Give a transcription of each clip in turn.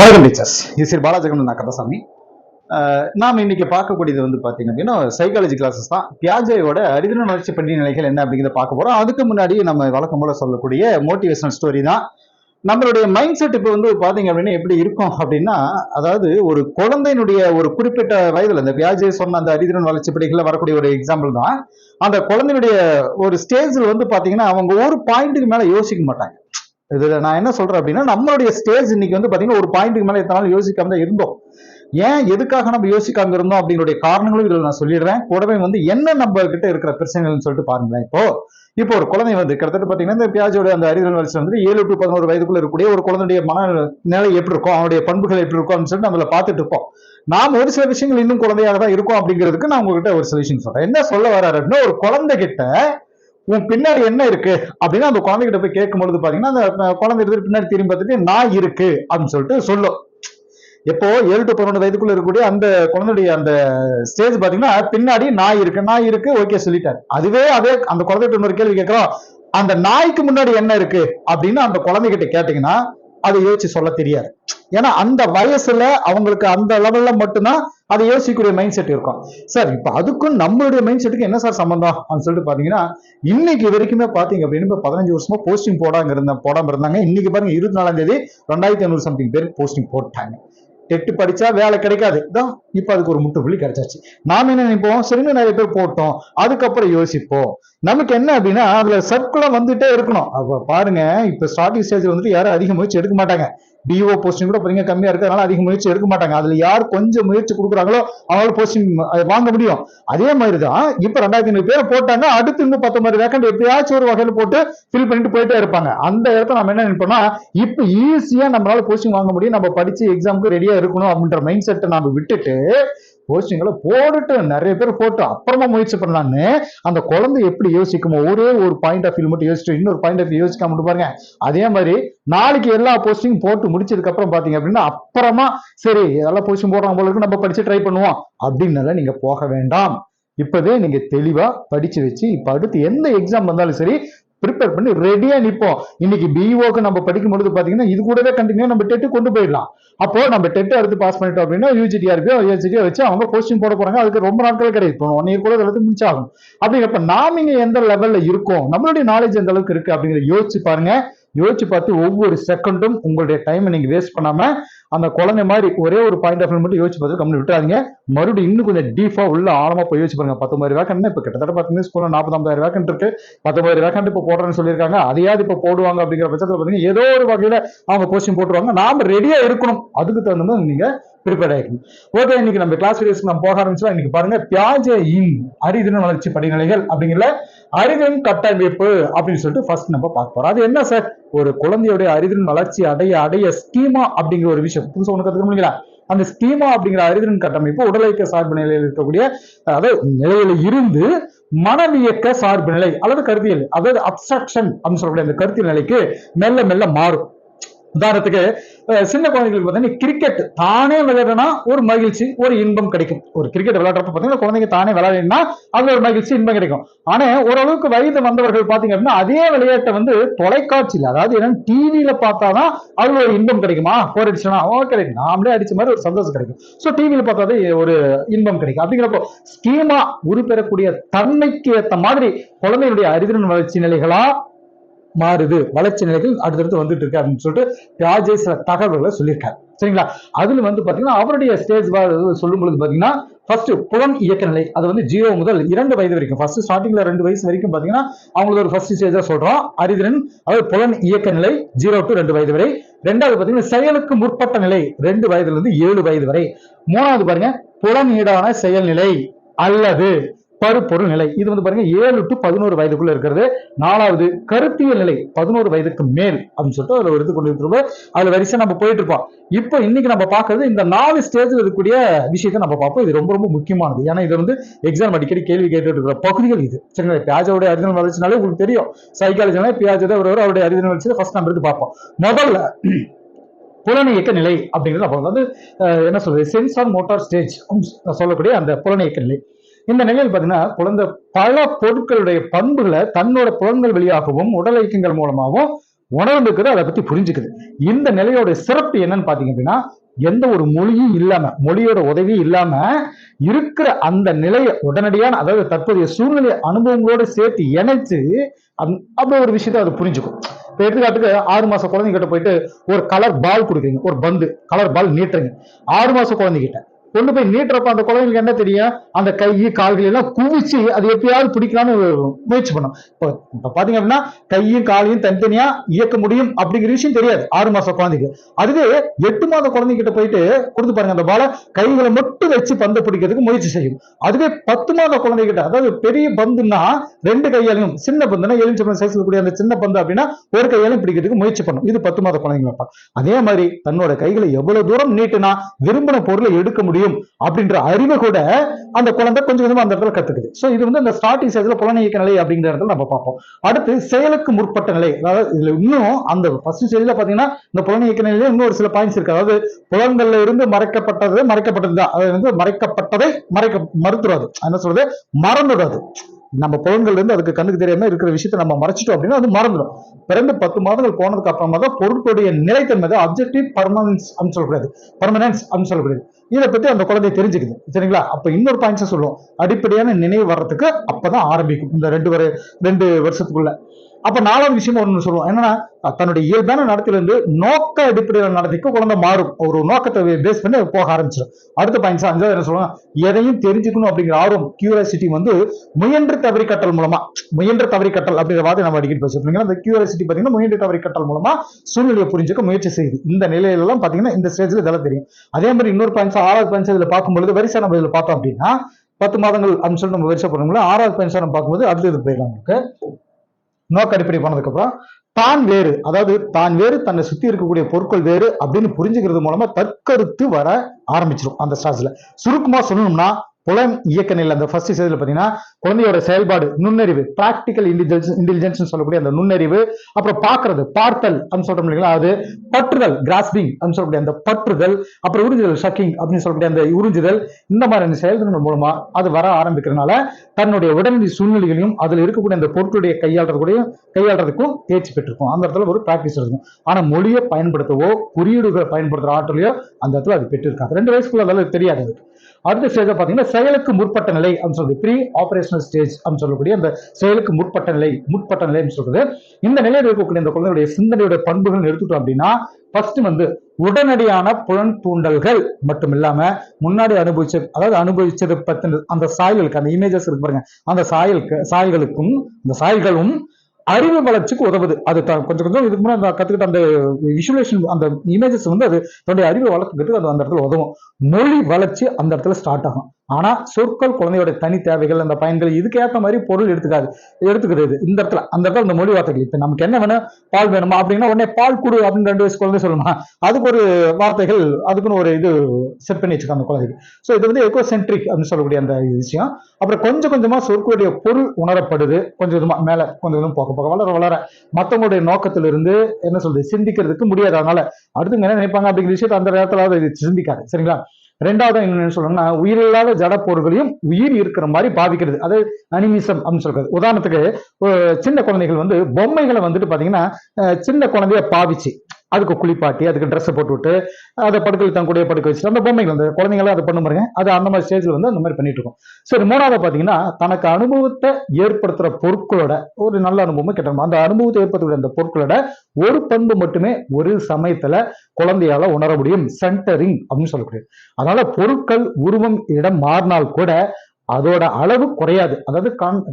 வணக்கம் டீச்சர்ஸ். இது ஸ்ரீ பாலாஜகன் நான் கந்தசாமி. நாம் இன்னைக்கு பார்க்கக்கூடியது வந்து பார்த்தீங்க அப்படின்னா சைக்காலஜி கிளாஸஸ் தான். பியாஜையோட அறிதின வளர்ச்சி பற்றிய நிலைகள் என்ன அப்படிங்கிறத பார்க்க போகிறோம் அதுக்கு முன்னாடி நம்ம வழக்கம் போல சொல்லக்கூடிய மோட்டிவேஷனல் ஸ்டோரி தான். நம்மளுடைய மைண்ட் செட் இப்போ வந்து பார்த்தீங்க அப்படின்னா எப்படி இருக்கும் அப்படின்னா அதாவது ஒரு குழந்தையினுடைய ஒரு குறிப்பிட்ட வயதில் இந்த பியாஜை சொன்ன அந்த அறிதிறன் வளர்ச்சி படிகளில் வரக்கூடிய ஒரு எக்ஸாம்பிள் தான். அந்த குழந்தையினுடைய ஒரு ஸ்டேஜில் வந்து பார்த்தீங்கன்னா அவங்க ஒரு பாயிண்ட்டுக்கு மேலே யோசிக்க மாட்டாங்க. இதுல நான் என்ன சொல்றேன் அப்படின்னா நம்மளுடைய ஸ்டேஜ் இன்னைக்கு வந்து பாத்தீங்கன்னா ஒரு பாயிண்ட்டுக்கு மேல எத்தனை நாள் யோசிக்காம தான் இருந்தோம். ஏன் எதுக்காக நம்ம யோசிக்காம இருந்தோம் அப்படிங்களுடைய காரணங்களும் இதுல நான் சொல்லிடுறேன். கூடவே வந்து என்ன நம்ம கிட்ட இருக்கிற பிரச்சனைகள்னு சொல்லிட்டு பாருங்களேன். இப்போ இப்போ ஒரு குழந்தை வந்து கிட்டத்தட்ட பாத்தீங்கன்னா இந்த பியாஜோட அந்த அறிவியல் வளர்ச்சி வந்து ஏழு டு பதினோரு வயதுக்குள்ள இருக்கக்கூடிய ஒரு குழந்தைய மன நிலை எப்படி இருக்கும்? அவனுடைய பண்புகள் எப்படி இருக்கும் அப்படின்னு சொல்லிட்டு நம்மள பார்த்துட்டு இருப்போம். நாம் ஒரு சில விஷயங்கள் இன்னும் குழந்தையாக தான் இருக்கும் அப்படிங்கிறதுக்கு நான் உங்ககிட்ட ஒரு சில சொல்றேன். என்ன சொல்ல வர்றாரு அப்படின்னா ஒரு குழந்தை கிட்ட உன் பின்னாடி என்ன இருக்கு? அப்படின்னு அந்த குழந்தைகிட்ட போய் கேட்கும் பொழுது பாத்தீங்கன்னா அந்த குழந்தை எடுத்து பின்னாடி திரும்பி பார்த்துட்டு நான் இருக்கு. அப்படின்னு சொல்லிட்டு சொல்லும் இப்போ ஏழு டு பன்னெண்டு வயதுக்குள்ள இருக்கக்கூடிய அந்த குழந்தையுடைய அந்த ஸ்டேஜ் பாத்தீங்கன்னா பின்னாடி நாய் இருக்கு நாய் இருக்கு ஓகே சொல்லிட்டாரு. அதுவே அதே அந்த குழந்தைகிட்ட இன்னொரு கேள்வி கேட்கிறோம். அந்த நாய்க்கு முன்னாடி என்ன இருக்கு? அப்படின்னு அந்த குழந்தைகிட்ட கேட்டீங்கன்னா அதை யோசிச்சு சொல்ல தெரியாது. ஏன்னா அந்த வயசுல அவங்களுக்கு அந்த லெவல்ல மட்டும்தான் அதை யோசிக்கக்கூடிய மைண்ட் செட் இருக்கும். சார் இப்ப அதுக்கும் நம்மளுடைய மைண்ட் செட்டுக்கு என்ன சார் சம்பந்தம்? அப்படின்னு சொல்லிட்டு பாத்தீங்கன்னா இன்னைக்கு வரைக்குமே பாத்தீங்க அப்படின்னு இப்போ பதினஞ்சு வருஷமா போஸ்டிங் போடாம இருந்த போடாம இருந்தாங்க. இன்னைக்கு பாருங்க இருபத்தி நாலாம் தேதி ரெண்டாயிரத்தி ஐநூறு சம்திங் பேர் போஸ்டிங் போட்டாங்க. டெட்டு படிச்சா வேலை கிடைக்காது. தான் இப்ப அதுக்கு ஒரு முட்டுப்புள்ளி கிடைச்சாச்சு. நாம என்ன நினைப்போம்? சரிங்க நிறைய பேர் போட்டோம். அதுக்கப்புறம் யோசிப்போம். நமக்கு என்ன அப்படின்னா அதுல சர்க்குலம் வந்துட்டே இருக்கணும். அப்ப பாருங்க இப்ப ஸ்டார்டிங் ஸ்டேஜ்ல வந்துட்டு யாரும் அதிக முயற்சி எடுக்க மாட்டாங்க. பிஓ போஸ்டிங் கூட பாருங்க கம்மியா இருக்கு. அதனால அதிக முயற்சி எடுக்க மாட்டாங்க. அதுல யார் கொஞ்சம் முயற்சி கொடுக்குறாங்களோ அவங்களால போஸ்டிங் வாங்க முடியும். அதே மாதிரி தான் இப்ப ரெண்டாயிரத்தி ஐநூறு பேர் போட்டாங்க அடுத்து இன்னும் பத்தொன்பது வேக்கண்ட் எப்பயாச்சும் ஒரு வகையில போட்டு ஃபில் பண்ணிட்டு போயிட்டே இருப்பாங்க. அந்த இடத்துல நம்ம என்ன நினைப்போம்னா இப்ப ஈஸியா நம்மளால போஸ்டிங் வாங்க முடியும். நம்ம படிச்சு எக்ஸாமுக்கு ரெடியா இருக்கணும் அப்படின்ற மைண்ட் செட்டை நம்ம விட்டுட்டு போஸ்டிங்களை போட்டுட்டு நிறைய பேர் போட்டு அப்புறமா முயற்சி பண்ணலான்னு அந்த குழந்தை எப்படி யோசிக்குமோ ஒரே ஒரு பாயிண்ட் ஆஃப் வியூ மட்டும் யோசிச்சு இன்னொரு பாயிண்ட் ஆஃப் வியூ யோசிக்காம மட்டும் பாருங்க. அதே மாதிரி நாளைக்கு எல்லா போஸ்டிங் போட்டு முடிச்சதுக்கு அப்புறம் பாத்தீங்க அப்படின்னா அப்புறமா சரி இதெல்லாம் போஸ்டிங் போடுறாங்க போல இருக்கு நம்ம படிச்சு ட்ரை பண்ணுவோம். அப்படின்னு நீங்க போக வேண்டாம். இப்பவே நீங்க தெளிவா படிச்சு வச்சு இப்ப அடுத்து எந்த எக்ஸாம் வந்தாலும் சரி ப்ரிப்பேர் பண்ணி ரெடியா நிற்போம் இன்னைக்கு பிஓக்கு நம்ம படிக்கும் பொழுது பாத்தீங்கன்னா இது கூடவே கண்டினியூ நம்ம டெட்டு கொண்டு போயிடலாம். அப்போ நம்ம டெட்டு அடுத்து பாஸ் பண்ணிட்டோம் அப்படின்னா யூஜிடிஆர்பியோ யூஜிடியோ வச்சு அவங்க போஸ்டிங் போட போறாங்க. அதுக்கு ரொம்ப நாட்கள் கிடையாது. இப்போ ஒன் இயர் கூட எல்லாத்தையும் முடிச்சாகும் அப்படிங்கிறப்ப நாம இங்க எந்த லெவல்ல இருக்கோம்? நம்மளுடைய நாலேஜ் எந்த அளவுக்கு இருக்கு அப்படிங்கிறத யோசிச்சு பாருங்க. யோசிச்சு பார்த்து ஒவ்வொரு செகண்டும் உங்களுடைய டைமை நீங்க வேஸ்ட் பண்ணாம அந்த குழந்தை மாதிரி ஒரே ஒரு பாயிண்ட் ஆஃப் மட்டும் யோசிச்சு பார்த்து கம்மி விட்டுறாதீங்க. மறுபடியும் இன்னும் கொஞ்சம் டீஃபா உள்ள ஆழமா போய் யோசிச்சு பாருங்க. பத்தொன்பது வேக்கண்ட் இப்ப கிட்டத்தட்ட பார்த்தீங்கன்னா ஸ்கூல்ல நாற்பத்தொம்பதாயிரம் வேக்கண்ட் இருக்கு. பத்தொன்பது வேக்கண்ட் இப்போ போடுறேன்னு சொல்லியிருக்காங்க. அதையாவது இப்போ போடுவாங்க அப்படிங்கிற பட்சத்தில் பார்த்தீங்கன்னா ஏதோ ஒரு வகையில அவங்க போஸ்டிங் போட்டுருவாங்க. நாம ரெடியா இருக்கணும். அதுக்கு தகுந்த மாதிரி நீங்க ப்ரிப்பேர் ஆகிக்கணும் ஓகே இன்னைக்கு நம்ம கிளாஸ் வீடியோஸ் நம்ம போக ஆரம்பிச்சோம். இன்னைக்கு பாருங்க பியாஜ இன் அரிதின வளர்ச்சி படிநிலைகள் அப்படிங்கிற அறிவின் கட்டமைப்பு அப்படின்னு சொல்லிட்டு ஃபர்ஸ்ட் நம்ம பார்க்க போறோம். அது என்ன சார் ஒரு குழந்தையுடைய அறிதிறன் வளர்ச்சி அடைய அடைய ஸ்கீமா அப்படிங்கிற ஒரு விஷயம். புதுசாக ஒண்ணு கத்துக்க முடியல. அந்த ஸ்கீமா அப்படிங்கிற அறிதிறன் கட்டமைப்பு உடலியக்க சார்பு நிலையில் இருக்கக்கூடிய அதாவது நிலையில இருந்து மனவியக்க சார்பு நிலை அல்லது கருத்தியல் அதாவது அப்சக்ஷன் அப்படின்னு சொல்லக்கூடிய அந்த கருத்தியல் நிலைக்கு மெல்ல மெல்ல மாறும். உதாரணத்துக்கு சின்ன குழந்தைகளுக்கு பார்த்தீங்கன்னா கிரிக்கெட் தானே விளையாடுனா ஒரு மகிழ்ச்சி ஒரு இன்பம் கிடைக்கும். ஒரு கிரிக்கெட் விளையாடுறப்ப பார்த்தீங்கன்னா குழந்தைங்க தானே விளையாடினா அதுல ஒரு மகிழ்ச்சி இன்பம் கிடைக்கும். ஆனா ஓரளவுக்கு வயது வந்தவர்கள் பார்த்தீங்க அப்படின்னா அதே விளையாட்டை வந்து தொலைக்காட்சியில் அதாவது என்னன்னா டிவியில பார்த்தாதான் அதுல ஒரு இன்பம் கிடைக்குமா. போர் அடிச்சுனா ஓகே கிடைக்கும். நாமளே அடிச்ச மாதிரி ஒரு சந்தோஷம் கிடைக்கும். ஸோ டிவியில் பார்த்தாதே ஒரு இன்பம் கிடைக்கும். அப்படிங்கிறப்போ ஸ்கீமா உருப்பெறக்கூடிய தன்மைக்கு ஏற்ற மாதிரி குழந்தையுடைய அறிதிறன் வளர்ச்சி நிலைகளா மாறுது. வளர்ச்சி நிலைகள் அடுத்தடுத்து வந்துட்டு இருக்கு அப்படின்னு சொல்லிட்டு ராஜே சில தகவல்களை சொல்லியிருக்காரு. சரிங்களா? அதுல வந்து பாத்தீங்கன்னா அவருடைய ஸ்டேஜ் சொல்லும் பொழுது பாத்தீங்கன்னா ஃபர்ஸ்ட் புலன் இயக்க நிலை அது வந்து ஜீரோ முதல் இரண்டு வயது வரைக்கும். ஃபர்ஸ்ட் ஸ்டார்டிங்ல ரெண்டு வயசு வரைக்கும் பாத்தீங்கன்னா அவங்களுக்கு ஒரு ஃபர்ஸ்ட் ஸ்டேஜா சொல்றோம். அரிதிரன் அதாவது புலன் இயக்க நிலை ஜீரோ டு ரெண்டு வயது வரை. ரெண்டாவது பாத்தீங்கன்னா செயலுக்கு முற்பட்ட நிலை ரெண்டு வயதுல இருந்து ஏழு வயது வரை. மூணாவது பாருங்க புலனீடான செயல்நிலை அல்லது பருப்பொருள் நிலை. இது வந்து பாருங்க ஏழு டு பதினோரு வயதுக்குள்ள இருக்கிறது. நாலாவது கருத்தியல் நிலை பதினோரு வயதுக்கு மேல் அப்படின்னு சொல்லிட்டு அதுல எடுத்து இது கொண்டு இருக்கோம் அதுல வரிசை நம்ம போயிட்டு இருப்போம். இப்போ இன்னைக்கு நம்ம பார்க்கறது இந்த நாலு ஸ்டேஜ்ல இருக்கக்கூடிய விஷயத்தை நம்ம பார்ப்போம். இது ரொம்ப ரொம்ப முக்கியமானது. ஏன்னா இது வந்து எக்ஸாம் அடிக்கடி கேள்வி கேட்டு இருக்கிற பகுதிகள் இது. சரிங்களா? பியாஜோட அறிதல் வளர்ச்சினாலே உங்களுக்கு தெரியும். சைக்காலஜினாலே பியாஜோட ஒரு அவருடைய அறிதல் வளர்ச்சியை ஃபர்ஸ்ட் நம்ம எடுத்து பார்ப்போம். முதல்ல புலனியக்க நிலை அப்படிங்கிறது அப்போ வந்து என்ன சொல்றது? சென்ஸ் ஆன் மோட்டார் ஸ்டேஜ் சொல்லக்கூடிய அந்த புலனியக்க நிலை. இந்த நிலையில் பார்த்தீங்கன்னா குழந்தை பல பொருட்களுடைய பண்புகளை தன்னோட புலன்கள் வழியாகவும் உடல் இயக்கங்கள் மூலமாகவும் உணர்ந்துக்குது அதை பத்தி புரிஞ்சுக்குது. இந்த நிலையோட சிறப்பு என்னன்னு பாத்தீங்க அப்படின்னா எந்த ஒரு மொழியும் இல்லாம மொழியோட உதவியும் இல்லாம இருக்கிற அந்த நிலையை உடனடியான அதாவது தற்போதைய சூழ்நிலை அனுபவங்களோட சேர்த்து இணைச்சு அப்படி ஒரு விஷயத்த அது புரிஞ்சுக்கும். இப்ப எடுத்துக்காட்டுக்கு ஆறு மாச குழந்தைகிட்ட போயிட்டு ஒரு கலர் பால் கொடுக்குறீங்க ஒரு பந்து கலர் பால் நீட்டுறீங்க. ஆறு மாச குழந்தைகிட்ட கொண்டு போய் நீட்டுறப்ப அந்த குழந்தைங்களுக்கு என்ன தெரியும்? அந்த கை கால்கள் எல்லாம் குவிச்சு அது எப்படியாவது பிடிக்கலாம்னு முயற்சி பண்ணும் இப்போ இப்போ பாத்தீங்க அப்படின்னா கையும் காலையும் தனித்தனியா இயக்க முடியும் அப்படிங்கிற விஷயம் தெரியாது. ஆறு மாச குழந்தைக்கு. அதுவே எட்டு மாத குழந்தைகிட்ட போயிட்டு கொடுத்து பாருங்க அந்த பாலை கைகளை மட்டும் வச்சு பந்து பிடிக்கிறதுக்கு முயற்சி செய்யும். அதுவே பத்து மாத குழந்தைகிட்ட அதாவது பெரிய பந்துன்னா ரெண்டு கையாலையும் சின்ன பந்துனா எலுமிச்சம்பழம் சைஸ்ல கூடிய அந்த சின்ன பந்து அப்படின்னா ஒரு கையாலையும் பிடிக்கிறதுக்கு முயற்சி பண்ணும் இது பத்து மாத குழந்தைங்க அதே மாதிரி தன்னோட கைகளை எவ்வளவு தூரம் நீட்டுனா விரும்பின பொருளை எடுக்க முடியும். அப்படின்ற அறிவை கூட அந்த குழந்தை கொஞ்சம் கொஞ்சமா அந்த இடத்துல கத்துக்குது. ஸோ இது வந்து அந்த ஸ்டார்டிங் ஸ்டேஜ்ல புலன இயக்க நிலை அப்படிங்கிற இடத்துல நம்ம பார்ப்போம். அடுத்து செயலுக்கு முற்பட்ட நிலை. அதாவது இதில் இன்னும் அந்த ஃபர்ஸ்ட் ஸ்டேஜ்ல பாத்தீங்கன்னா இந்த புலன இயக்க நிலையில இன்னும் ஒரு சில பாயிண்ட்ஸ் இருக்கு. அதாவது புலன்கள்ல இருந்து மறைக்கப்பட்டது மறைக்கப்பட்டது தான். அது வந்து மறைக்கப்பட்டதை மறைக்க மறுத்துறாது. என்ன சொல்றது? மறந்துடாது நம்ம புலன்கள் இருந்து அதுக்கு கண்ணுக்கு தெரியாம இருக்கிற விஷயத்த நம்ம மறைச்சிட்டோம் அப்படின்னா அது மறந்துடும். பிறந்து பத்து மாதங்கள் போனதுக்கு அப்புறமா தான் பொருட்களுடைய நிலைத்தன்மை அப்ஜெக்டிவ் பர்மனன்ஸ் அப்படின்னு சொல்லக்கூடாது பர்மனன்ஸ் அப்படின்னு சொல்லக்கூடாது இதை பத்தி அந்த குழந்தை தெரிஞ்சுக்குது. சரிங்களா? அப்ப இன்னொரு பாயிண்ட்ஸை சொல்லுவோம். அடிப்படையான நினைவு வர்றதுக்கு அப்பதான் ஆரம்பிக்கும். இந்த ரெண்டு வரை ரெண்டு வருஷத்துக்குள்ள. அப்ப நாலாவது விஷயம் ஒன்று சொல்லுவோம். என்னன்னா தன்னுடைய இயல்பான நடத்திலிருந்து நோக்க அடிப்படையில் நடத்திக்கு குழந்தை மாறும். ஒரு நோக்கத்தை பேஸ் பண்ணி போக ஆரம்பிச்சிடும். அடுத்த பாயிண்ட்ஸ் அஞ்சாவது என்ன சொல்லுவாங்க எதையும் தெரிஞ்சுக்கணும் அப்படிங்கிற ஆர்வம் கியூரியாசிட்டி வந்து முயன்று தவறி கட்டல் மூலமா முயன்று தவறி கட்டல் அப்படிங்கிற வார்த்தை நம்ம அடிக்கடி பேசுறோம் அந்த கியூரியாசிட்டி பாத்தீங்கன்னா முயன்று தவறி கட்டல் மூலமா சூழ்நிலையை புரிஞ்சுக்க முயற்சி செய்யுது. இந்த நிலையிலலாம் பாத்தீங்கன்னா இந்த ஸ்டேஜ்ல இதெல்லாம் தெரியும். அதே மாதிரி இன்னொரு பாயிண்ட்ஸ் ஆறாவது பாயிண்ட்ஸ் இதுல பார்க்கும்பொழுது வரிசை நம்ம இதுல பார்த்தோம் அப்படின்னா பத்து மாதங்கள் அப்படின்னு சொல்லி நம்ம வரிசை பண்ணுங்களா ஆறாவது பாயிண்ட்ஸ் நம்ம பார்க்கும்போது அடுத்தது போயிடலாம் நமக்கு நோக்க அடிப்படை போனதுக்கு அப்புறம் தான் வேறு அதாவது தான் வேறு தன்னை சுத்தி இருக்கக்கூடிய பொருட்கள் வேறு அப்படின்னு புரிஞ்சுக்கிறது மூலமா தற்கருத்து வர ஆரம்பிச்சிடும் அந்த ஸ்டாஜ்ல சுருக்கமா சொல்லணும்னா புலன் இயக்க நிலை அந்த ஃபர்ஸ்ட் ஸ்டேஜ்ல பார்த்தீங்கன்னா குழந்தையோட செயல்பாடு நுண்ணறிவு பிராக்டிக்கல் இன்டெலிஜென்ஸ் இன்டெலிஜென்ஸ் சொல்லக்கூடிய அந்த நுண்ணறிவு அப்புறம் பார்க்கறது பார்த்தல் அப்படின்னு சொல்றோம் இல்லைங்களா அது பற்றுதல் கிராஸ்பிங் அப்படின்னு சொல்லக்கூடிய அந்த பற்றுதல் அப்புறம் உறிஞ்சுதல் ஷக்கிங் அப்படின்னு சொல்லக்கூடிய அந்த உறிஞ்சுதல் இந்த மாதிரியான செயல்திறன்கள் மூலமா அது வர ஆரம்பிக்கிறதுனால தன்னுடைய உடனடி சூழ்நிலைகளையும் அதில் இருக்கக்கூடிய அந்த பொருட்களுடைய கையாளுறதுக்கூடிய கையாளுறதுக்கும் தேர்ச்சி பெற்றிருக்கும். அந்த இடத்துல ஒரு பிராக்டிஸ் இருக்கும். ஆனால் மொழியை பயன்படுத்தவோ குறியீடுகளை பயன்படுத்துகிற ஆற்றலையோ அந்த இடத்துல அது பெற்றிருக்காது. ரெண்டு வயசுக்குள்ள அதெல்லாம் தெரியாது அடுத்த ஸ்டேஜ் பார்த்தீங்கன்னா செயலுக்கு முற்பட்ட நிலை அப்படின்னு சொல்றது. ப்ரீ ஆபரேஷனல் ஸ்டேஜ் அப்படின்னு சொல்லக்கூடிய அந்த செயலுக்கு முற்பட்ட நிலை முற்பட்ட நிலைன்னு சொல்றது. இந்த நிலையில் இருக்கக்கூடிய இந்த குழந்தையுடைய சிந்தனையுடைய பண்புகள் எடுத்துட்டோம் அப்படின்னா ஃபர்ஸ்ட் வந்து உடனடியான புலன் தூண்டல்கள் மட்டும் இல்லாம முன்னாடி அனுபவிச்ச அதாவது அனுபவிச்சது பத்தின அந்த சாயல்களுக்கு அந்த இமேஜஸ் இருக்கு பாருங்க. அந்த சாயலுக்கு சாயல்களுக்கும் அந்த சாயல்களும் அறிவு வளர்ச்சிக்கு உதவுது. அது கொஞ்சம் கொஞ்சம் இதுக்கு முன்னாடி நான் கத்துக்கிட்ட அந்த விஷுவலேஷன் அந்த இமேஜஸ் வந்து அது தன்னுடைய அறிவை வளர்த்துக்கிறதுக்கு அது அந்த இடத்துல உதவும். மொழி வளர்ச்சி அந்த இடத்துல ஸ்டார்ட் ஆகும். ஆனா சொற்கள் குழந்தையோட தனி தேவைகள் அந்த பயன்கள் இதுக்கு ஏத்த மாதிரி பொருள் எடுத்துக்காது எடுத்துக்கிறது. இந்த இடத்துல அந்த இடத்துல இந்த மொழி வார்த்தைகள். இப்ப நமக்கு என்ன வேணும்? பால் வேணுமா? அப்படின்னா உடனே பால் குடு அப்படின்னு ரெண்டு வயசு குழந்தை சொல்லணுமா அதுக்கு ஒரு வார்த்தைகள் அதுக்குன்னு ஒரு இது செட் பண்ணி வச்சிருக்காங்க அந்த குழந்தைக்கு. ஸோ இது வந்து எக்கோ சென்ட்ரிக் அப்படின்னு சொல்லக்கூடிய அந்த விஷயம். அப்புறம் கொஞ்சம் கொஞ்சமா சொற்களுடைய பொருள் உணரப்படுது. கொஞ்சம் கொஞ்சமா மேல கொஞ்சம் கொஞ்சம் போக போக வளர வளர மத்தவங்களுடைய நோக்கத்திலிருந்து என்ன சொல்றது? சிந்திக்கிறதுக்கு முடியாது. அதனால அடுத்து என்ன நினைப்பாங்க அப்படிங்கிற விஷயத்தை அந்த நேரத்தில் சிந்திக்காது. சரிங்களா? ரெண்டாவது என்ன சொல்லணும்னா உயிரில்லாத ஜட பொருள்களையும் உயிர் இருக்கிற மாதிரி பாவிக்கிறது. அது அனிமிசம் அப்படின்னு சொல்றது. உதாரணத்துக்கு சின்ன குழந்தைகள் வந்து பொம்மைகளை வந்துட்டு பாத்தீங்கன்னா சின்ன குழந்தைய பாவிச்சு அதுக்கு குளிப்பாட்டி அதுக்கு ட்ரெஸ்ஸை போட்டு விட்டு அதை படுக்கையில் தன் கூடயே படுக்க வச்சுட்டு அந்த பொம்மைகள் அந்த குழந்தைங்களாம் அதை பண்ண பாருங்க. அது அந்த மாதிரி ஸ்டேஜில் வந்து அந்த மாதிரி பண்ணிட்டு இருக்கோம். சரி மூணாவது பார்த்தீங்கன்னா தனக்கு அனுபவத்தை ஏற்படுத்துகிற பொருட்களோட ஒரு நல்ல அனுபவம் கெட்ட அந்த அனுபவத்தை ஏற்படுத்தக்கூடிய அந்த பொருட்களோட ஒரு பண்பு மட்டுமே ஒரு சமயத்துல குழந்தையால உணர முடியும். சென்டரிங் அப்படின்னு சொல்லக்கூடிய. அதனால பொருட்கள் உருவம் இடம் மாறினால் கூட அதோட அளவு குறையாது. அதாவது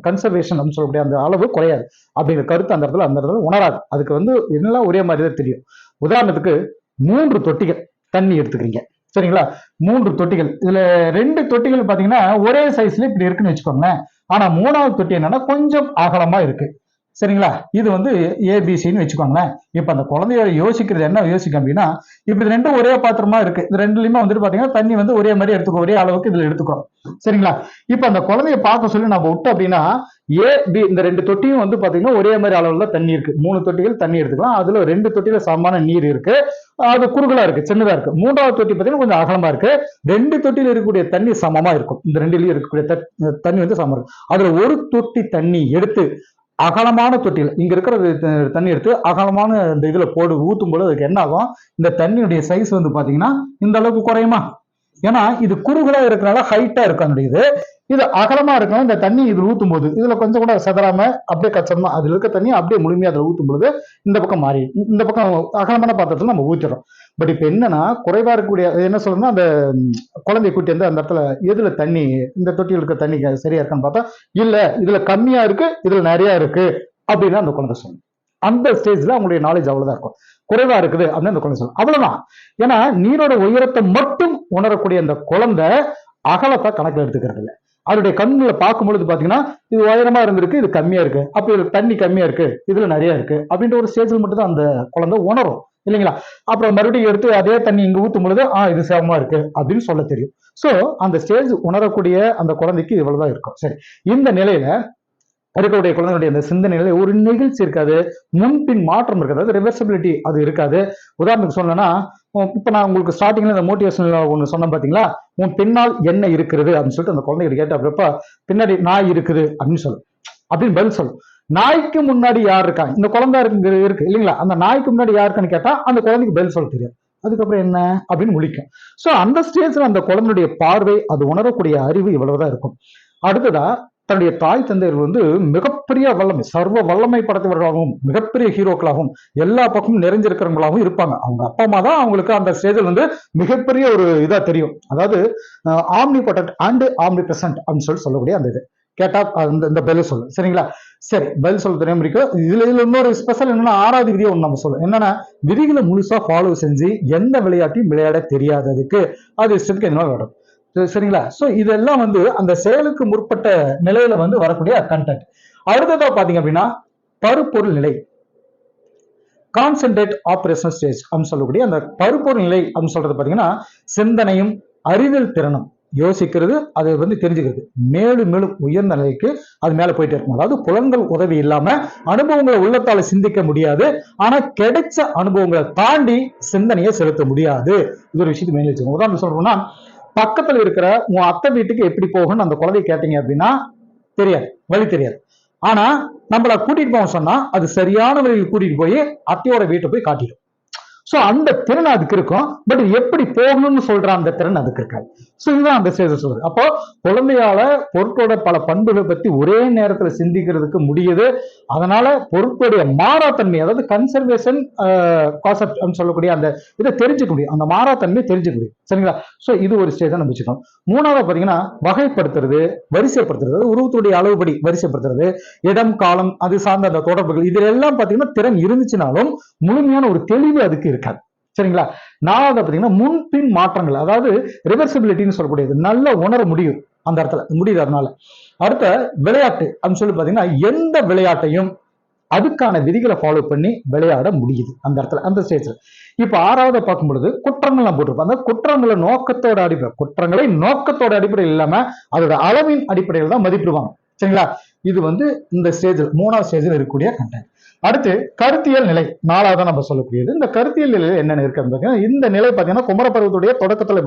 கன்சர்வேஷன் அப்படின்னு சொல்லக்கூடிய அந்த அளவு குறையாது. அப்படிங்கிற கருத்து அந்த இடத்துல அந்த இடத்துல உணராது. அதுக்கு வந்து என்னெல்லாம் ஒரே மாதிரி தான் தெரியும். உதாரணத்துக்கு மூன்று தொட்டிகள் தண்ணி எடுத்துக்கிறீங்க. சரிங்களா? மூன்று தொட்டிகள். இதுல ரெண்டு தொட்டிகள் பாத்தீங்கன்னா ஒரே சைஸ்ல இப்படி இருக்குன்னு வச்சுக்கோங்களேன். ஆனா மூணாவது தொட்டி என்னன்னா கொஞ்சம் அகலமா இருக்கு. சரிங்களா? இது வந்து ஏபிசின்னு வச்சுக்கோங்களேன். இப்போ அந்த குழந்தையோட யோசிக்கிறது என்ன? யோசிக்கும் அப்படின்னா இப்போ இது ரெண்டும் ஒரே பாத்திரமா இருக்கு. இது ரெண்டுலயுமே வந்துட்டு பாத்தீங்கன்னா தண்ணி வந்து ஒரே மாதிரி எடுத்துக்கோ ஒரே அளவுக்கு இதுல எடுத்துக்கிறோம் சரிங்களா? இப்போ அந்த குழந்தைய பார்க்க சொல்லி நம்ம விட்டோம் அப்படின்னா ஏ பி இந்த ரெண்டு தொட்டியும் வந்து பாத்தீங்கன்னா ஒரே மாதிரி அளவுல தண்ணி இருக்கு. மூணு தொட்டிகள் தண்ணி எடுத்துக்கலாம். அதுல ரெண்டு தொட்டியில சமமான நீர் இருக்கு. அது குறுகலா இருக்கு சின்னதா இருக்கு. மூன்றாவது தொட்டி பாத்தீங்கன்னா கொஞ்சம் அகலமா இருக்கு. ரெண்டு தொட்டியில இருக்கக்கூடிய தண்ணி சமமா இருக்கும். இந்த ரெண்டுலயும் இருக்கக்கூடிய தண்ணி வந்து சமம் இருக்கும். அதுல ஒரு தொட்டி தண்ணி எடுத்து அகலமான தொட்டியில் இங்க இருக்கிற தண்ணி எடுத்து அகலமான இந்த இதுல போடு ஊத்தும் பொழுது அதுக்கு என்ன ஆகும் இந்த தண்ணியுடைய சைஸ் வந்து பாத்தீங்கன்னா இந்த அளவுக்கு குறையுமா? ஏன்னா இது குறுகலா இருக்கிறனால ஹைட்டா இருக்க முடியுது. இது அகலமா இருக்கணும் இந்த தண்ணி இதுல ஊத்தும் போது இதுல கொஞ்சம் கூட செதறாம அப்படியே கச்சமா அதுல இருக்க தண்ணி அப்படியே முழுமையா அதுல ஊத்தும் பொழுது இந்த பக்கம் மாறி இந்த பக்கம் அகலமான பாத்திரத்துல நம்ம ஊத்திடுறோம். பட் இப்ப என்னன்னா குறைவா இருக்கக்கூடிய என்ன சொல்லணும்னா அந்த ம், குழந்தைய கூட்டி வந்து அந்த இடத்துல எதுல தண்ணி இந்த தொட்டியில் இருக்க தண்ணி சரியா இருக்கான்னு பார்த்தா இல்ல இதுல கம்மியா இருக்கு இதுல நிறைய இருக்கு அப்படின்னு அந்த குழந்தை சொல்லும். அந்த ஸ்டேஜ்ல அவங்களுடைய நாலேஜ் அவ்வளவுதான் இருக்கும். குறைவா இருக்குது அப்படின்னு அந்த குழந்தை சொல்லும் அவ்வளவுதான். ஏன்னா நீரோட உயரத்தை மட்டும் உணரக்கூடிய அந்த குழந்தை அகலத்தை கணக்கில் எடுத்துக்கிறது இல்லை. அவருடைய கண்ணுல பார்க்கும்பொழுது பார்த்தீங்கன்னா பாத்தீங்கன்னா இது உயரமா இருந்திருக்கு இது கம்மியா இருக்கு. அப்ப இதுல தண்ணி கம்மியா இருக்கு இதுல நிறைய இருக்கு அப்படின்ற ஒரு ஸ்டேஜில் மட்டும் தான் அந்த குழந்தை உணரும். இல்லைங்களா? அப்புறம் மறுபடியும் எடுத்து அதே தண்ணி இங்க ஊத்தும் பொழுது ஆ இது சேமமா இருக்கு அப்படின்னு சொல்ல தெரியும். சோ அந்த ஸ்டேஜ் உணரக்கூடிய அந்த குழந்தைக்கு இவ்வளவுதான் இருக்கும். சரி. இந்த நிலையில இருக்கக்கூடிய குழந்தைகளுடைய அந்த சிந்தனையில ஒரு நிகழ்ச்சி இருக்காது. முன்பின் மாற்றம் இருக்காது. அது ரிவர்சபிலிட்டி அது இருக்காது. உதாரணத்துக்கு சொல்லணும்னா இப்போ இப்ப நான் உங்களுக்கு ஸ்டார்டிங்ல இந்த மோட்டிவேஷன்ல ஒண்ணு சொன்னேன் பாத்தீங்களா? உன் பின்னால் என்ன இருக்கிறது? அப்படின்னு சொல்லிட்டு அந்த குழந்தைகிட்ட கேட்ட அப்புறப்ப பின்னாடி நாய் இருக்குது அப்படின்னு சொல்லும் அப்படின்னு பதில் சொல்லும் நாய்க்கு முன்னாடி யார் இருக்கா? இந்த குழந்தை இருக்கு இருக்கு இல்லைங்களா? அந்த நாய்க்கு முன்னாடி யாருக்குன்னு கேட்டா அந்த குழந்தைக்கு பதில் சொல்ல தெரியாது. அதுக்கப்புறம் என்ன? அப்படின்னு முழிக்கும். சோ அந்த ஸ்டேஜ்ல அந்த குழந்தையுடைய பார்வை அது உணரக்கூடிய அறிவு இவ்வளவுதான் இருக்கும். அடுத்ததா தன்னுடைய தாய் தந்தையர்கள் வந்து மிகப்பெரிய வல்லமை சர்வ வல்லமை படைத்தவர்களாகவும் மிகப்பெரிய ஹீரோக்களாகவும் எல்லா பக்கமும் நிறைஞ்சிருக்கிறவங்களாகவும் இருப்பாங்க. அவங்க அப்பா அம்மா தான் அவங்களுக்கு அந்த ஸ்டேஜில் வந்து மிகப்பெரிய ஒரு இதாக தெரியும். அதாவது omnipotent and omnipresent அப்படின்னு சொல்லி சொல்லக்கூடிய அந்த இது. கேட்டா அந்த இந்த பதில் சொல்லு. சரிங்களா? சரி பதில் சொல்ல தெரியாம இருக்கு? இதுல இதுல இன்னொரு ஸ்பெஷல் என்னன்னா ஆறாவது விதியை ஒன்று நம்ம சொல்லுவோம் என்னன்னா விதிகளை முழுசா ஃபாலோ செஞ்சு எந்த விளையாட்டையும் விளையாட தெரியாததுக்கு அது இஷ்டத்துக்கு என்ன விளையாடும் சரிங்களா? சோ இதெல்லாம் வந்து அந்த செயலுக்கு முற்பட்ட நிலையில வந்து வரக்கூடிய கண்டென்ட் அடுத்ததா பாத்தீங்க அப்படின்னா பருப்பொருள் நிலை. கான்சென்ட்ரேட் ஆபரேஷன் ஸ்டேஜ் அப்படின்னு சொல்லக்கூடிய அந்த பருப்பொருள் நிலை அப்படின்னு சொல்றது பாத்தீங்கன்னா சிந்தனையும் அறிதல் திறனும். யோசிக்கிறது அதை வந்து தெரிஞ்சுக்கிறது. மேலும் மேலும் உயர்ந்த நிலைக்கு அது மேல போயிட்டே இருக்கும். அதாவது புலன்கள் உதவி இல்லாம அனுபவங்களை உள்ளத்தால சிந்திக்க முடியாது. ஆனா கிடைச்ச அனுபவங்களை தாண்டி சிந்தனையை செலுத்த முடியாது. இது ஒரு விஷயத்தை மேலே வச்சுக்கோங்க. உதாரணம் சொல்றோம்னா பக்கத்துல இருக்கிற உன் அத்தை வீட்டுக்கு எப்படி போகணும்னு அந்த குழந்தைய கேட்டீங்க அப்படின்னா தெரியாது. வழி தெரியாது. ஆனா நம்மள கூட்டிட்டு போக சொன்னா அது சரியான வழியில் கூட்டிட்டு போய் அத்தையோட வீட்டை போய் காட்டிடும். சோ அந்த திறன் அதுக்கு இருக்கும். பட் எப்படி போகணும்னு சொல்ற அந்த திறன் அதுக்கு இருக்காது. சோ இதுதான் அந்த ஸ்டேஜ் சொல்றது அப்போ குழந்தையால பொருட்களோட பல பண்புகளை பத்தி ஒரே நேரத்துல சிந்திக்கிறதுக்கு முடியுது. அதனால பொருட்களுடைய மாறாத்தன்மை அதாவது கன்சர்வேஷன் கான்செப்ட் அப்படின்னு சொல்லக்கூடிய அந்த இதை தெரிஞ்சுக்க முடியும். அந்த மாறாத்தன்மையை தெரிஞ்சுக்க முடியும். சரிங்களா? சோ இது ஒரு ஸ்டேஜ் நம்ம வச்சுக்கணும். மூணாவது பாத்தீங்கன்னா வகைப்படுத்துறது வரிசைப்படுத்துறது உருவத்துடைய அளவுபடி வரிசைப்படுத்துறது இடம் காலம் அது சார்ந்த அந்த தொடர்புகள் இதுல எல்லாம் பாத்தீங்கன்னா திறன் இருந்துச்சுனாலும் முழுமையான ஒரு தெளிவு அதுக்கு இருக்காது. சரிங்களா? நாலாவது பாத்தீங்கன்னா முன்பின் மாற்றங்கள் அதாவது ரிவர்சிபிலிட்டின்னு சொல்லக்கூடியது நல்ல உணர முடியும் அந்த இடத்துல முடியுது அதனால. அடுத்த விளையாட்டு அப்படின்னு சொல்லி பாத்தீங்கன்னா எந்த விளையாட்டையும் அதுக்கான விதிகளை ஃபாலோ பண்ணி விளையாட முடியுது அந்த இடத்துல அந்த ஸ்டேஜ்ல இப்ப ஆறாவது பார்க்கும் பொழுது குற்றங்கள் நான் போட்டிருப்போம் அந்த குற்றங்களை நோக்கத்தோட அடிப்படை குற்றங்களை நோக்கத்தோட அடிப்படையில் இல்லாம அதோட அளவின் அடிப்படையில் தான் மதிப்பிடுவாங்க. சரிங்களா? இது வந்து இந்த ஸ்டேஜில் மூணாவது ஸ்டேஜில் இருக்கக்கூடிய கண்டென்ட் அடுத்து கருத்தியல் நிலை நாலாவது நம்ம சொல்லக்கூடியது. இந்த கருத்தியல் நிலையில் என்னென்ன இருக்கு பார்த்தீங்கன்னா இந்த நிலை பார்த்தீங்கன்னா குமரப்பருவத்துடைய தொடக்கத்தில்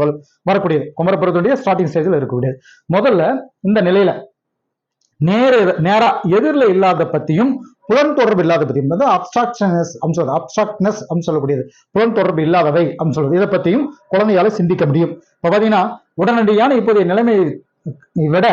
வரக்கூடியது. குமரப்பருவத்துடைய ஸ்டார்டிங் ஸ்டேஜில் இருக்கக்கூடியது. முதல்ல இந்த நிலையில நேர நேரா எதிரில் இல்லாத பத்தியும் புலன் தொடர்பு இல்லாத பத்தியும் வந்து அப்சாக்ஷனஸ் அப்படின்னு அப்சாக்ட்னஸ் அப்படின்னு சொல்லக்கூடியது. புலன் தொடர்பு இல்லாதவை அப்படின்னு சொல்றது. இதை பத்தியும் குழந்தையால சிந்திக்க முடியும். இப்ப பாத்தீங்கன்னா உடனடியான இப்போதைய நிலைமையை விட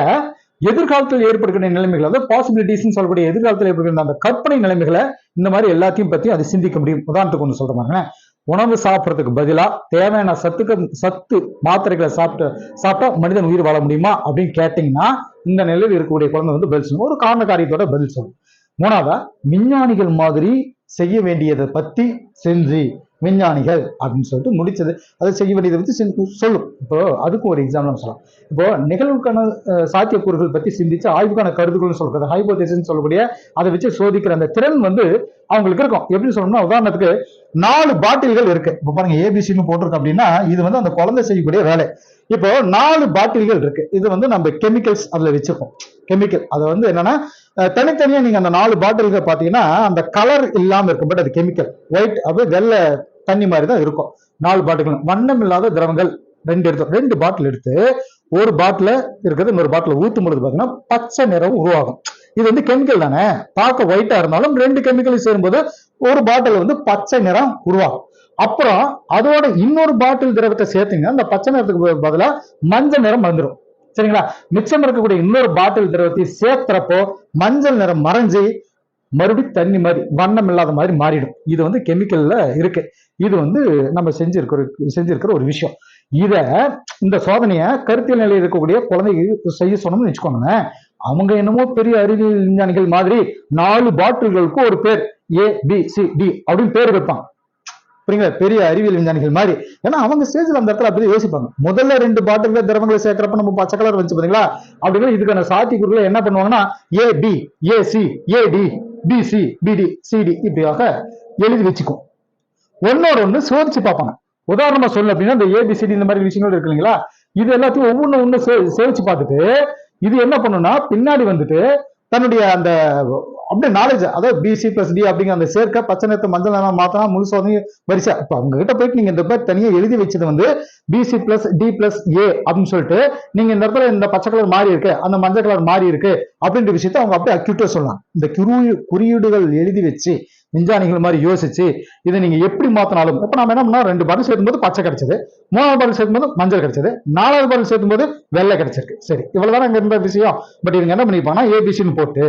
எதிர்காலத்தில் ஏற்படுகிற நிலைமைகள் அதாவது பாசிபிலிட்டிஸ்ன்னு சொல்லக்கூடிய எதிர்காலத்தில் ஏற்படுகிற அந்த கற்பனை நிலைமைகளை இந்த மாதிரி எல்லாத்தையும் பற்றி அதை சிந்திக்க முடியும். உதாரணத்துக்கு ஒன்று சொல்ற பாருங்க உணவு சாப்பிட்றதுக்கு பதிலாக தேவையான சத்துக்கு சத்து மாத்திரைகளை சாப்பிட்டு சாப்பிட்டா மனிதன் உயிர் வாழ முடியுமா அப்படின்னு கேட்டிங்கன்னா இந்த நிலையில் இருக்கக்கூடிய குழந்தை வந்து பதில் சொல்லும். ஒரு காரண காரியத்தோட பதில் சொல்லும். மூணாவதா விஞ்ஞானிகள் மாதிரி செய்ய வேண்டியதை பற்றி செஞ்சு விஞ்ஞானிகள் அப்படின்னு சொல்லிட்டு முடிச்சது. அதை செய்ய வேண்டியதை பற்றி செஞ்சு சொல்லும். இப்போ அதுக்கும் ஒரு எக்ஸாம்பிள் சொல்லலாம். இப்போ நிகழ்வுக்கான சாத்தியக்கூறுகள் பற்றி சிந்திச்சு ஆய்வுக்கான கருதுகள்னு சொல்றது ஹைபோதேசிஸ் சொல்லக்கூடிய அதை வச்சு சோதிக்கிற அந்த திறன் வந்து அவங்களுக்கு இருக்கும். எப்படி சொல்லணும்னா உதாரணத்துக்கு நாலு பாட்டில்கள் இருக்கு. இப்போ பாருங்க ஏபிசின்னு போட்டிருக்கு அப்படின்னா இது வந்து அந்த குழந்தை செய்யக்கூடிய வேலை. இப்போ நாலு பாட்டில்கள் இருக்கு. இது வந்து நம்ம கெமிக்கல்ஸ் அதுல வச்சிருக்கோம் கெமிக்கல் அதை வந்து என்னன்னா தனித்தனியா நீங்க அந்த நாலு பாட்டில்கள் பாத்தீங்கன்னா அந்த கலர் இல்லாம இருக்கும். பட் அது கெமிக்கல் ஒயிட் அப்படியே வெள்ளை தண்ணி மாதிரி தான் இருக்கும். நாலு பாட்டில்கள். வண்ணம் இல்லாத திரவங்கள் ரெண்டு எடுத்து ரெண்டு பாட்டில் எடுத்து ஒரு பாட்டில இருக்கிறது இன்னொரு பாட்டில் ஊத்தும் பொழுது பாத்தீங்கன்னா பச்சை நிறம் உருவாகும். இது வந்து கெமிக்கல் தானே? பார்க்க ஒயிட்டா இருந்தாலும் ரெண்டு கெமிக்கல் சேரும்போது ஒரு பாட்டில் வந்து பச்சை நிறம் உருவாகும். அப்புறம் அதோட இன்னொரு பாட்டில் திரவத்தை சேர்த்தீங்கன்னா அந்த பச்சை நிறத்துக்கு பதிலா மஞ்சள் நிறம் வந்துடும் சரிங்களா? மிச்சம் இருக்கக்கூடிய இன்னொரு பாட்டில் திரவத்தை சேர்த்துறப்போ மஞ்சள் நிறம் மறைஞ்சு மறுபடியும் தண்ணி மாதிரி வண்ணம் இல்லாத மாதிரி மாறிடும். இது வந்து கெமிக்கல்ல இருக்கு. இது வந்து நம்ம செஞ்சிருக்கிற செஞ்சிருக்கிற ஒரு விஷயம். இத இந்த சோதனையை கருத்தியல் நிலையில் இருக்கக்கூடிய குழந்தைக்கு செய்ய சொன்னோம்னு வச்சுக்கோங்க அவங்க என்னமோ பெரிய அறிவியல் விஞ்ஞானிகள் மாதிரி நாலு பாட்டில்களுக்கு ஒரு பேர் ஏ பி சி டி அப்படின்னு பேர் வைப்பாங்க. புரியுங்களா பெரிய அறிவியல் விஞ்ஞானிகள் மாதிரி. ஏன்னா அவங்க ஸ்டேஜ்ல அந்த இடத்துல அப்படி யோசிப்பாங்க. முதல்ல ரெண்டு பாட்டில் திரவங்களை சேர்க்கிறப்ப நம்ம பச்சை கலர் வச்சு பாத்தீங்களா? அப்படிங்கிற இதுக்கான சாத்தியக்கூறுகளை என்ன பண்ணுவாங்கன்னா A B A C A D BC BD CD இப்படியாக எழுதி வச்சுக்கும். ஒன்னோட ஒண்ணு சோதிச்சு பார்ப்பாங்க. உதாரணமா சொல்ல அப்படின்னா இந்த ஏபிசிடி இந்த மாதிரி விஷயங்கள் இருக்கு இல்லைங்களா? இது எல்லாத்தையும் ஒவ்வொன்று ஒன்று சேவிச்சு பார்த்துட்டு இது என்ன பண்ணும்னா பின்னாடி வந்துட்டு தன்னுடைய அந்த அப்படியே நாலேஜ் அதாவது பிசி பிளஸ் டி அப்படிங்கிற அந்த சேர்க்க பச்சை நிறத்தை மஞ்சள் நிறம் மாத்தினா முழு சோதனை வரிசை இப்போ அவங்க கிட்ட போயிட்டு நீங்க இந்த பேர் தனியாக எழுதி வச்சது வந்து BC plus D plus A அப்படின்னு சொல்லிட்டு நீங்க இந்த இடத்துல இந்த பச்சை கலர் மாறி இருக்கு அந்த மஞ்சள் கலர் மாறி இருக்கு அப்படின்ற விஷயத்த அவங்க அப்படியே அக்யூட்டா சொல்லலாம். இந்த குறி குறியீடுகள் எழுதி வச்சு விஞ்ஞானிகள் மாதிரி யோசிச்சு இதை நீங்க எப்படி மாத்தினாலும் இப்ப நம்ம என்ன பண்ணோம்? ரெண்டு பாட்டில் சேர்க்கும்போது பச்சை கிடைச்சது. மூணாவது பாட்டில் சேர்க்கும்போது மஞ்சள் கிடைச்சது. நாலாவது பாட்டில் சேர்க்கும்போது வெள்ளை கிடைச்சிருக்கு. சரி இவ்வளவுதான் அங்க இருந்த விஷயம். பட் இவங்க என்ன பண்ணிப்பாங்கன்னா ஏபிசின்னு போட்டு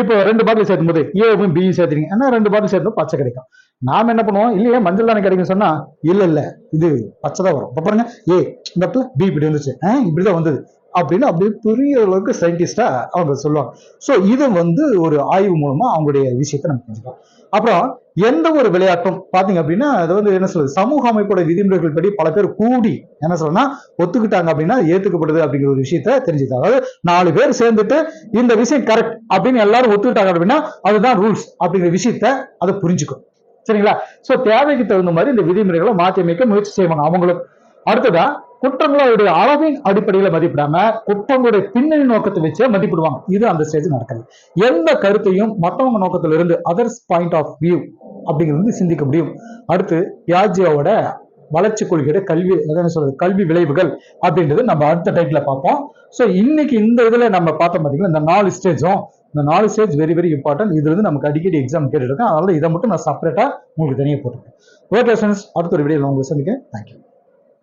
இப்போ ரெண்டு பாட்டில் சேர்க்கும்போது ஏவும் பியும் சேர்த்துறீங்க. ஏன்னா ரெண்டு பாட்டில் சேர்த்து பச்சை கிடைக்கும்? நாம என்ன பண்ணுவோம்? இல்லையே மஞ்சள் தானே கிடைக்கும் சொன்னா இல்ல இல்ல இது பச்சை தான் வரும். பாருங்க ஏ இந்த இடத்துல பி இப்படி வந்துச்சு இப்படிதான் வந்தது. அப்படின்னு அப்படியே பெரிய அளவுக்கு சயின்டிஸ்டா அவங்க சொல்லுவாங்க. ஸோ இது வந்து ஒரு ஆய்வு மூலமா அவங்களுடைய விஷயத்தை நம்ம தெரிஞ்சுக்கலாம். அப்புறம் எந்த ஒரு விளையாட்டும் பாத்தீங்க அப்படின்னா அது வந்து என்ன சொல்றது சமூக அமைப்போட விதிமுறைகள் படி பல பேர் கூடி என்ன சொல்லணும்னா ஒத்துக்கிட்டாங்க அப்படின்னா ஏத்துக்கப்படுது அப்படிங்கிற ஒரு விஷயத்த தெரிஞ்சுது அதாவது நாலு பேர் சேர்ந்துட்டு இந்த விஷயம் கரெக்ட் அப்படின்னு எல்லாரும் ஒத்துக்கிட்டாங்க அப்படின்னா அதுதான் ரூல்ஸ் அப்படிங்கிற விஷயத்த அதை புரிஞ்சுக்கும். சரிங்களா? சோ தேவைக்கு தகுந்த மாதிரி இந்த விதிமுறைகளை மாற்றி அமைக்க முயற்சி செய்வாங்க அவங்களும். அடுத்ததா குற்றங்களுடைய அளவின் அடிப்படையில மதிப்பிடாம குற்றங்களுடைய பின்னணி நோக்கத்தை வச்சே மதிப்பிடுவாங்க. இது அந்த ஸ்டேஜ் நடக்குது. எந்த கருத்தையும் மற்றவங்க நோக்கத்துல இருந்து அதர்ஸ் பாயிண்ட் ஆஃப் வியூ அப்படிங்கிறது வந்து சிந்திக்க முடியும். அடுத்து யாஜியாவோட வளர்ச்சி கொள்கையோட கல்வி என்ன சொல்றது கல்வி விளைவுகள் அப்படின்றது நம்ம அடுத்த டைட்டில் பார்ப்போம். ஸோ இன்னைக்கு இந்த இதுல நம்ம பார்த்தோம் பார்த்தீங்கன்னா இந்த நாலு ஸ்டேஜும் இந்த நாலு ஸ்டேஜ் வெரி வெரி இம்பார்ட்டன்ட் இது வந்து நமக்கு அடிக்கடி எக்ஸாம் கேட்டுருக்கேன் அதனால இதை மட்டும் நான் செப்பரேட்டா உங்களுக்கு தனியாக போட்டுருக்கேன். ஓகே ஃப்ரெண்ட்ஸ் அடுத்த ஒரு வீடியோவில் உங்களுக்கு சந்திக்கிறேன். தேங்க்யூ